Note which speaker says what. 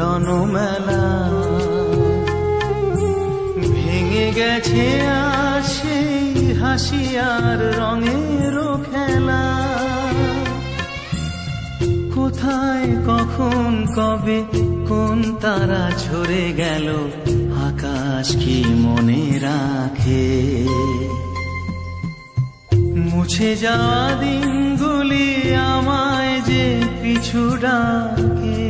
Speaker 1: মিলন মেলা। ভেঙে গেছে আর সেই রঙের খেলা। কোথায়, কখন, কবে, কোন তারা ঝরে গেল, আকাশ কি মনে রাখে? মুছে যাওয়া দিনগুলি আমায় যে পিছু ডাকে।